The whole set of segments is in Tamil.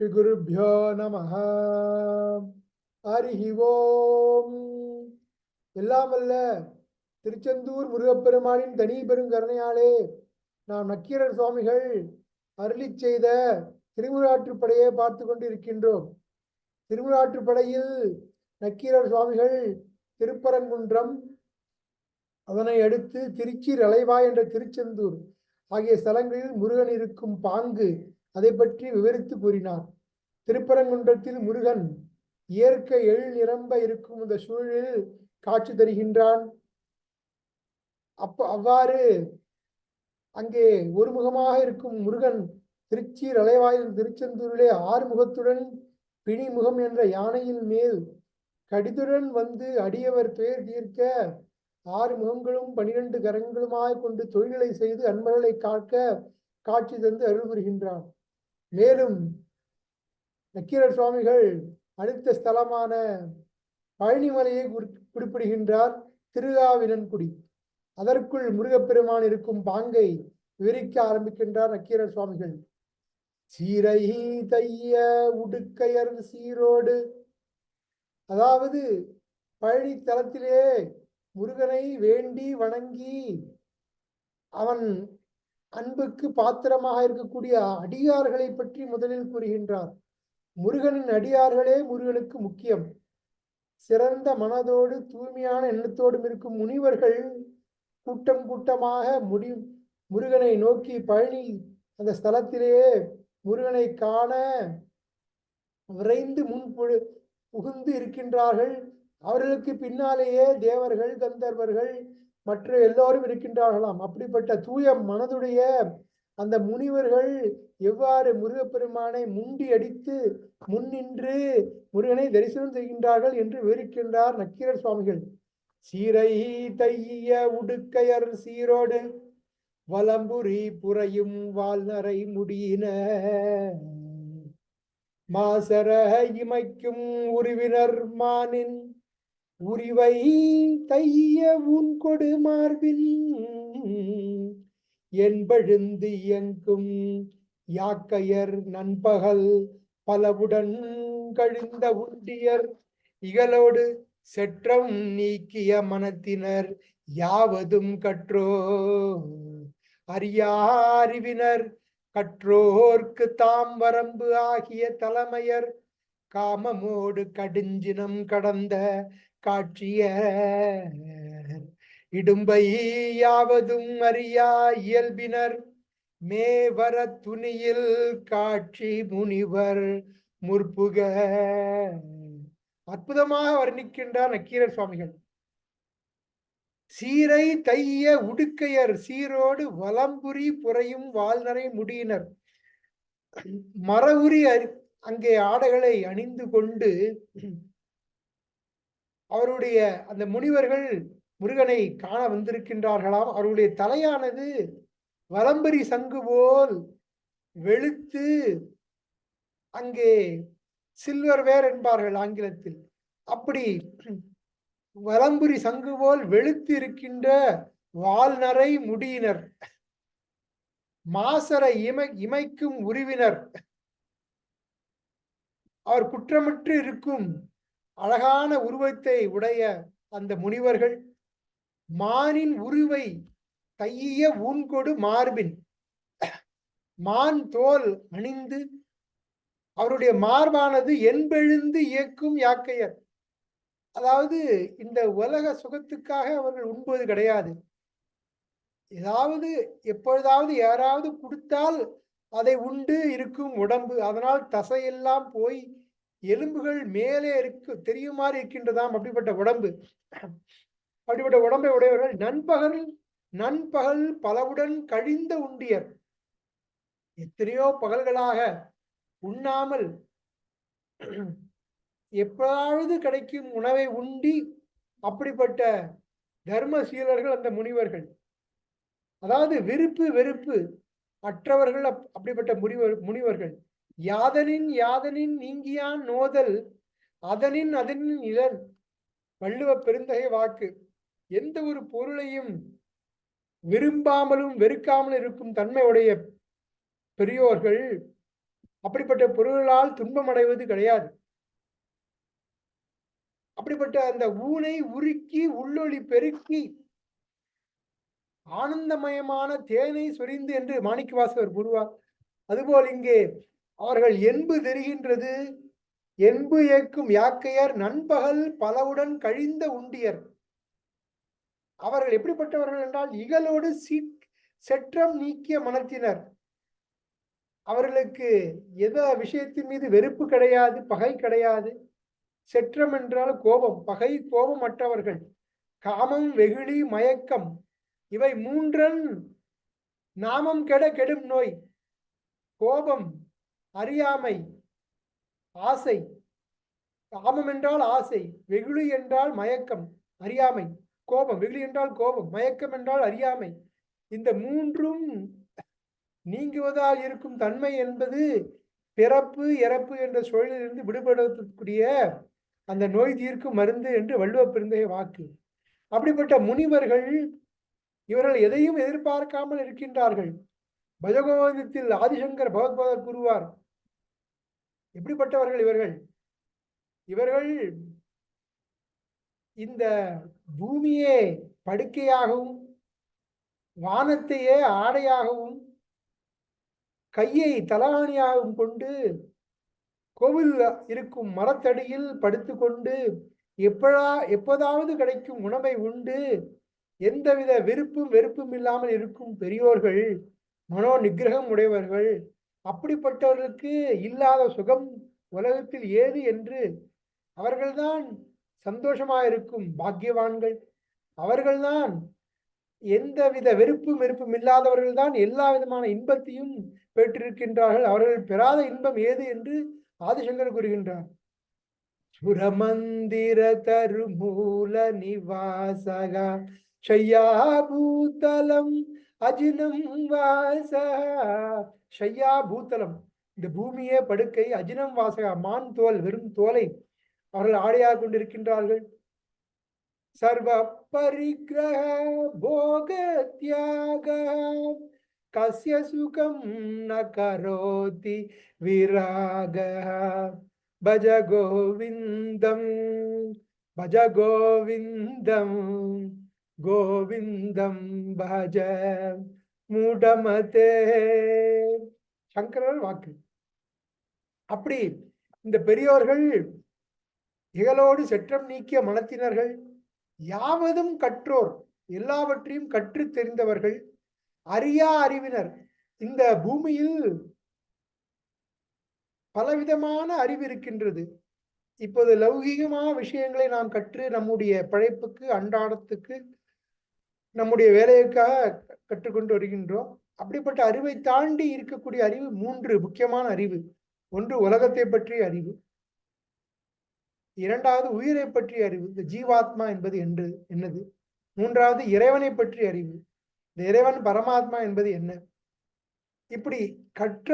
ஸ்ரீகுருப்போ நம ஹரி ஓம் எல்லாம் அல்ல திருச்செந்தூர் முருகப்பெருமானின் தனி பெருங்கருணையாலே நாம் நக்கீரர் சுவாமிகள் அருளிச் செய்த திருமுராற்றுப்படையை பார்த்து கொண்டு இருக்கின்றோம் திருமுராற்றுப்படையில் நக்கீரர் சுவாமிகள் திருப்பரங்குன்றம் அதனை அடுத்து திருச்சி ரலைவாய் என்ற திருச்செந்தூர் ஆகிய ஸ்தலங்களில் முருகன் இருக்கும் பாங்கு அதை பற்றி விவரித்து கூறினார். திருப்பரங்குன்றத்தில் முருகன் இயற்கை எள் நிரம்ப இருக்கும் இந்த சூழலில் காட்சி தருகின்றான். அப்ப அவ்வாறு அங்கே ஒருமுகமாக இருக்கும் முருகன் திருச்சி ரலைவாயில் திருச்செந்தூரிலே ஆறுமுகத்துடன் பிணிமுகம் என்ற யானையின் மேல் கடிதுடன் வந்து அடியவர் பெயர் தீர்க்க ஆறு முகங்களும் பனிரெண்டு கரங்களுமாய் கொண்டு தொழில்களை செய்து அன்பர்களை காக்க காட்சி தந்து அருள் புரிகின்றான் மேலும் நக்கீரர் சுவாமிகள் அடுத்த ஸ்தலமான பழனிமலையை குறிப்பிடுகின்றார் திருகாவினன்குடி அதற்குள் முருகப்பெருமான் இருக்கும் பாங்கை விவரிக்க ஆரம்பிக்கின்றார் நக்கீரர் சுவாமிகள். சீரை தைய உடுக்கையர் சீரோடு. அதாவது பழனி தலத்திலே முருகனை வேண்டி வணங்கி அவன் அன்புக்கு பாத்திரமாக இருக்கக்கூடிய அடியார்களை பற்றி முதலில் கூறுகின்றார். முருகனின் அடியார்களே முருகனுக்கு முக்கியம். சிறந்த மனதோடு தூய்மையான எண்ணத்தோடும் இருக்கும் முனிவர்கள் கூட்டம் கூட்டமாக முடி முருகனை நோக்கி பழனி அந்த ஸ்தலத்திலேயே முருகனை காண விரைந்து முன் புழு- புகுந்து இருக்கின்றார்கள். அவர்களுக்கு பின்னாலேயே தேவர்கள் கந்தர்வர்கள் மற்ற எல்லோரும் இருக்கின்றார்களாம். அப்படிப்பட்ட தூய மனதுடைய அந்த முனிவர்கள் எவ்வாறு முருகப்பெருமானை முண்டி அடித்து முன்னின்று முருகனை தரிசனம் செய்கின்றார்கள் என்று விவரிக்கின்றார் நக்கீரர் சுவாமிகள். சீரை தைய உடுக்கையர் சீரோடு வலம்புரி புறையும் வாழ்நரை முடியின. மாசர இமைக்கும் உருவினர் மானின் உரிவை தைய உன் கொடு மார்பில். என்பழுந்து இயங்கும் யாக்கையர் நண்பகல் பலவுடன் கழிந்த உண்டியர். இகலோடு செற்றம் நீக்கிய மனத்தினர் யாவதும் கற்றோ அறியாறிவினர் கற்றோர்க்கு தாம் வரம்பு ஆகிய தலைமையர். காமமோடு கடுஞ்சினம் கடந்த காட்சிய இடும்பை யாவதும் அறியா இயல்பினர். மேவர துணியில் காட்சி முனிவர் முற்புக. அற்புதமாக வர்ணிக்கின்றார் நக்கீரர் சுவாமிகள். சீரை தைய உடுக்கையர் சீரோடு வலம்புரி புறையும் வாழ்நரை முடியினர். மரவுரி அறி- அங்கே ஆடைகளை அணிந்து கொண்டு அவருடைய அந்த முனிவர்கள் முருகனை காண வந்திருக்கின்றார்களாம். அவருடைய தலையானது வலம்பரி சங்கு போல் வெளுத்து அங்கே சில்வர் வேர் என்பார்கள் ஆங்கிலத்தில். அப்படி வலம்புரி சங்கு போல் வெளுத்து இருக்கின்ற வாழ்நரை முடியினர். மாசர இமை இமைக்கும் உருவினர். அவர் குற்றமற்று இருக்கும் அழகான உருவத்தை உடைய அந்த முனிவர்கள் மானின் உருவை தைய ஊன்கொடு மார்பின். மான் தோல் அணிந்து அவருடைய மார்பானது என்பெழுந்து இயக்கும் யாக்கையர். அதாவது இந்த உலக சுகத்துக்காக அவர்கள் உண்பது கிடையாது. ஏதாவது எப்பொழுதாவது யாராவது கொடுத்தால் அதை உண்டு இருக்கும் உடம்பு. அதனால் தசையெல்லாம் போய் எலும்புகள் மேலே இருக்கு தெரியுமாறு இருக்கின்றதாம் அப்படிப்பட்ட உடம்பு. அப்படிப்பட்ட உடம்பை உடையவர்கள் நண்பகல் நண்பகல் பலவுடன் கழிந்த உண்டியர். எத்தனையோ பகல்களாக உண்ணாமல் எப்பொழுது கிடைக்கும் உணவை உண்டி அப்படிப்பட்ட தர்ம சீலர்கள் அந்த முனிவர்கள். அதாவது விருப்பு வெறுப்பு அற்றவர்கள் அப்- அப்படிப்பட்ட முனிவர் முனிவர்கள். யாதனின் யாதனின் நீங்கியான் நோதல் அதனின் அதனின் இளன். வள்ளுவ பெருந்தகை வாக்கு. எந்த ஒரு பொருளையும் விரும்பாமலும் வெறுக்காமலும் இருக்கும் தன்மையுடைய பெரியோர்கள் அப்படிப்பட்ட பொருள்களால் துன்பம் அடைவது கிடையாது. அப்படிப்பட்ட அந்த ஊனை உருக்கி உள்ளொளி பெருக்கி ஆனந்தமயமான தேனை சொரிந்து என்று மாணிக்கவாசகர் கூறுவார். அதுபோல் இங்கே அவர்கள் என்பு தெரிகின்றது. என்பு ஏக்கும் யாக்கையர் நண்பகல் பலவுடன் கழிந்த உண்டியர். அவர்கள் எப்படிப்பட்டவர்கள் என்றால் இகலோடு சீ- செற்றம் நீக்கிய மனத்தினர். அவர்களுக்கு எத விஷயத்தின் மீது வெறுப்பு கிடையாது பகை கிடையாது. செற்றம் என்றால் கோபம் பகை கோபம் அற்றவர்கள் காமம் வெகுளி மயக்கம். இவை மூன்றன் நாமம் கெட கெடும் நோய். கோபம் அறியாமை ஆசை காமம் என்றால் ஆசை வெகுளி என்றால் மயக்கம் அறியாமை கோபம் வெகுளி என்றால் கோபம் மயக்கம் என்றால் அறியாமை. இந்த மூன்றும் நீங்குவதால் இருக்கும் தன்மை என்பது பிறப்பு இறப்பு என்ற சூழலிலிருந்து விடுபடக்கூடிய அந்த நோய் தீர்க்கும் மருந்து என்று வள்ளுவ பெருந்தைய வாக்கு. அப்படிப்பட்ட முனிவர்கள் இவர்கள் எதையும் எதிர்பார்க்காமல் இருக்கின்றார்கள். பஜகோவிந்தத்தில் ஆதிசங்கர் பகவத்பாதர் கூறுவார். எப்படிப்பட்டவர்கள் இவர்கள்? இவர்கள் இந்த பூமியே படுக்கையாகவும் வானத்தையே ஆடையாகவும் கையை தலாணியாகவும் கொண்டு கோவில் இருக்கும் மரத்தடியில் படுத்துக்கொண்டு எப்படா எப்போதாவது கிடைக்கும் உணவை உண்டு. எந்தவித விருப்பும் வெறுப்பும் இல்லாமல் இருக்கும் பெரியோர்கள் மனோ நிகிரகம் உடையவர்கள். அப்படிப்பட்டவர்களுக்கு இல்லாத சுகம் உலகத்தில் ஏது என்று அவர்கள்தான் சந்தோஷமாயிருக்கும் பாக்கியவான்கள். அவர்கள்தான் எந்தவித வெறுப்பும் வெறுப்பும் இல்லாதவர்கள் தான் எல்லா விதமான இன்பத்தையும் பெற்றிருக்கின்றார்கள். அவர்கள் பெறாத இன்பம் ஏது என்று ஆதிசங்கர் கூறுகின்றார். சுரமந்திர தருமூல நிவாசகா. ஷய்யாபூதலம் அஜினம் வாச ஷய்யா பூத்தலம் இந்த பூமியே படுக்கை அஜினம் வாசகா மான் தோல் வெறும் தோலை அவர்கள் ஆடையாக கொண்டிருக்கின்றார்கள். சர்வ பரிகிரக போக தியாக கசிய சுகம் ந கரோதி விராக. பஜ கோவிந்தம் பஜ கோவிந்தம். கோவிந்தம் பஜ மூடமதே. சங்கரர் வாக்கு. அப்படி இந்த பெரியோர்கள் இகலோடு செற்றம் நீக்கிய மனத்தினர்கள் யாவதும் கற்றோர் எல்லாவற்றையும் கற்று தெரிந்தவர்கள் அறியா அறிவினர். இந்த பூமியில் பலவிதமான அறிவு இருக்கின்றது. இப்போது லௌகீகமான விஷயங்களை நாம் கற்று நம்முடைய பிழைப்புக்கு அன்றாடத்துக்கு நம்முடைய வேலைக்காக கற்றுக்கொண்டு வருகின்றோம். அப்படிப்பட்ட அறிவை தாண்டி இருக்கக்கூடிய அறிவு மூன்று முக்கியமான அறிவு. ஒன்று உலகத்தை பற்றிய அறிவு. இரண்டாவது உயிரை பற்றிய அறிவு. இந்த ஜீவாத்மா என்பது என்று என்னது? மூன்றாவது இறைவனை பற்றிய அறிவு. இந்த இறைவன் பரமாத்மா என்பது என்ன? இப்படி கற்ற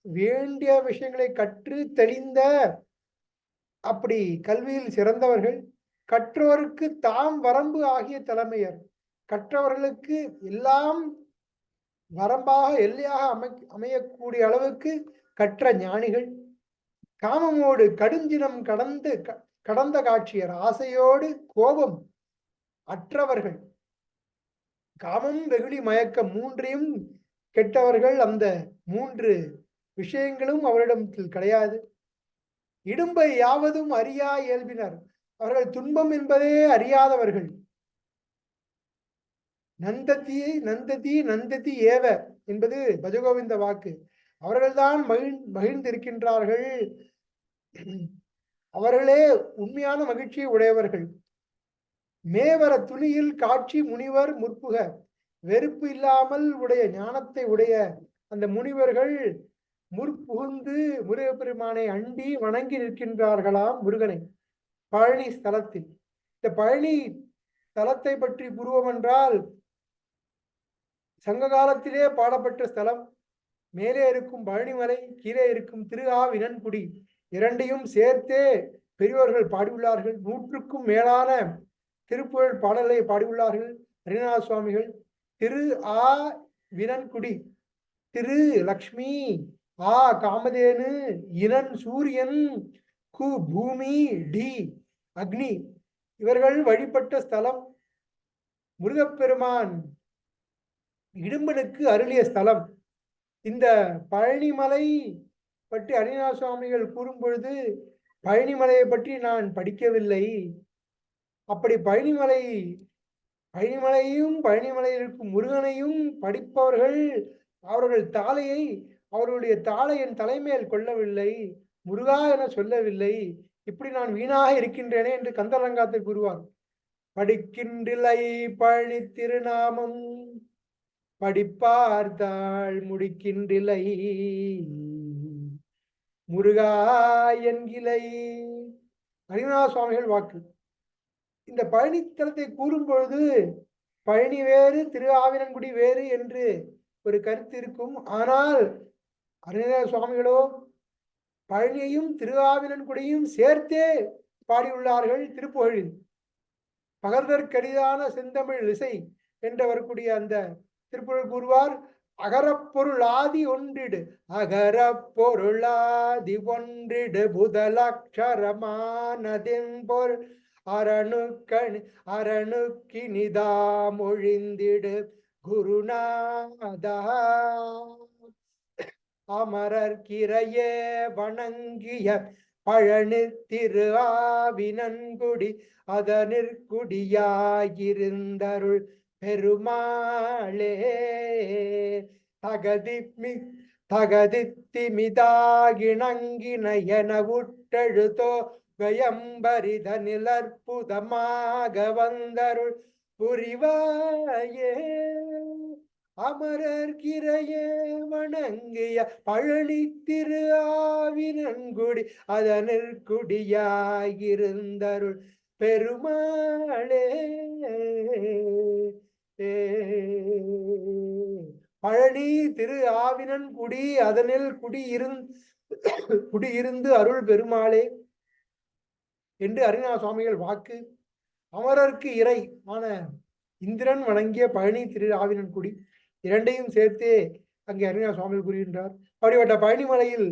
வேண்டிய விஷயங்களை கற்று தெளிந்த அப்படி கல்வியில் சிறந்தவர்கள் கற்றோருக்கு தாம் வரம்பு ஆகிய தலைமையர். கற்றவர்களுக்கு எல்லாம் வரம்பாக எல்லையாக அமை அமையக்கூடிய அளவுக்கு கற்ற ஞானிகள். காமமோடு கடுஞ்சினம் கடந்து க- கடந்த காட்சியர் ஆசையோடு கோபம் அற்றவர்கள். காமம் வெகுளி மயக்கம் மூன்றையும் கெட்டவர்கள் அந்த மூன்று விஷயங்களும் அவரிடத்தில் கிடையாது. இடும்பை யாவதும் அறியா இயல்பினர். அவர்கள் துன்பம் என்பதே அறியாதவர்கள். நந்ததி நந்ததி நந்ததி ஏவ என்பது பஜகோவிந்த வாக்கு. அவர்கள்தான் மகிழ் மகிழ்ந்திருக்கின்றார்கள். அவர்களே உண்மையான மகிழ்ச்சியை உடையவர்கள். மேவர துணியில் காட்சி முனிவர் முற்புக. வெறுப்பு இல்லாமல் உடைய ஞானத்தை உடைய அந்த முனிவர்கள் முற்புகுந்து முருகப்பெருமானை அண்டி வணங்கி நிற்கின்றார்களாம் முருகனை பழனி ஸ்தலத்தில். இந்த பழனி தலத்தை பற்றி புருவம் என்றால் சங்க காலத்திலே பாடப்பட்ட ஸ்தலம் மேலே இருக்கும் பழனிமலை கீழே இருக்கும் திருஆவினன்குடி இரண்டையும் சேர்த்தே பெரியோர்கள் பாடியுள்ளார்கள். நூற்றுக்கும் மேலான திருப்புகழ் பாடலை பாடியுள்ளார்கள் ஹரிநாத சுவாமிகள் திரு ஆ வினன்குடி திரு லக்ஷ்மி ஆ காமதேனு இனன் சூரியன் கு பூமி டி அக்னி இவர்கள் வழிபட்ட ஸ்தலம் முருகப்பெருமான் இடும்பனுக்கு அருளிய ஸ்தலம். இந்த பழனிமலை பற்றி அரிநாத சுவாமிகள் கூறும் பொழுது பழனிமலையை பற்றி நான் படிக்கவில்லை. அப்படி பழனிமலை பழனிமலையும் பழனிமலையில் இருக்கும் முருகனையும் படிப்பவர்கள் அவர்கள் தாளையை அவர்களுடைய தாளை என் தலைமையில் கொள்ளவில்லை. முருகா என சொல்லவில்லை. இப்படி நான் வீணாக இருக்கின்றேனே என்று கந்தரங்காத்தை கூறுவார். படிக்கின்றில்லை பழனி திருநாமம். படிப்பார்த்தாள் முடிக்கின்றிலை. முருகா என்கிலை. அரிநாத சுவாமிகள் வாக்கு. இந்த பழனித்தலத்தை கூறும் பொழுது பழனி வேறு திருவாவினன்குடி வேறு என்று ஒரு கருத்து இருக்கும். ஆனால் அரிநாத சுவாமிகளோ பழனியையும் திருஆவினன்குடியும் சேர்த்தே பாடியுள்ளார்கள் திருப்புகழில். பகர்தற்கரிதான செந்தமிழ் இசை என்று வரக்கூடிய அந்த திருப்புகழ் கூறுவார் அகரப்பொருள் ஆதி ஒன்றிடு. அகரப்பொருளாதி ஒன்றிடு புதலக்ஷரமானதின் பொருள். அரணுக்கணி அரணுக்கினிதா மொழிந்திடு. குருநாதா அமரர்கிரையே வணங்கிய பழனி திரு ஆவினன்குடி அதனிற்குடியாயிருந்தருள். பெருமாளே தகதிமி தகதித்திமிதாகிணங்கினயனவுட்டெழுதோ என நிலற்புதமாக வந்தருள் புரிவாயே. அமரர் கிரையே வணங்கிய பழனி திரு ஆவினன்குடி அதனிற்குடியாயிருந்தருள் பெருமாளே. பழனி திரு ஆவினன் குடி அதனில் குடியிருந் குடியிருந்து அருள் பெருமாளே என்று அருணா சுவாமிகள் வாக்கு. அமரர்க்கு இறை ஆன இந்திரன் வணங்கிய பழனி திரு ஆவினன் குடி இரண்டையும் சேர்த்தே அங்கே அருணா சுவாமிகள் கூறுகின்றார். அப்படிப்பட்ட பழனிமலையில்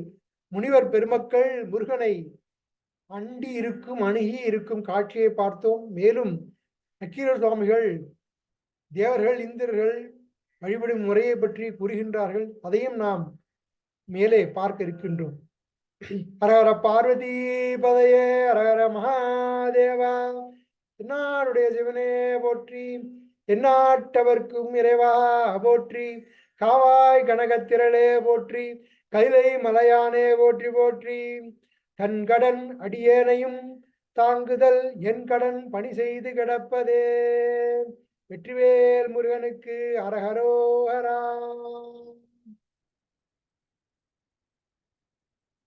முனிவர் பெருமக்கள் முருகனை அண்டி இருக்கும் அணுகி இருக்கும் காட்சியை பார்த்தோம். மேலும் நக்கீரர் சுவாமிகள் தேவர்கள் இந்திரர்கள் வழிபடும் முறையை பற்றி கூறுகின்றார்கள். அதையும் நாம் மேலே பார்க்க இருக்கின்றோம். ஹரஹர பார்வதி பதையே ஹரஹர மகாதேவா என்னாருடைய சிவனே போற்றி எந்நாட்டவர்க்கும் இறைவா போற்றி காவாய் கனகத்திரளே போற்றி கைலை மலையானே போற்றி போற்றி. தன் கடன் அடியேனையும் தாங்குதல் என் கடன் பணி செய்து கிடப்பதே. வெற்றிவேல் முருகனுக்கு அரஹரோஹரா.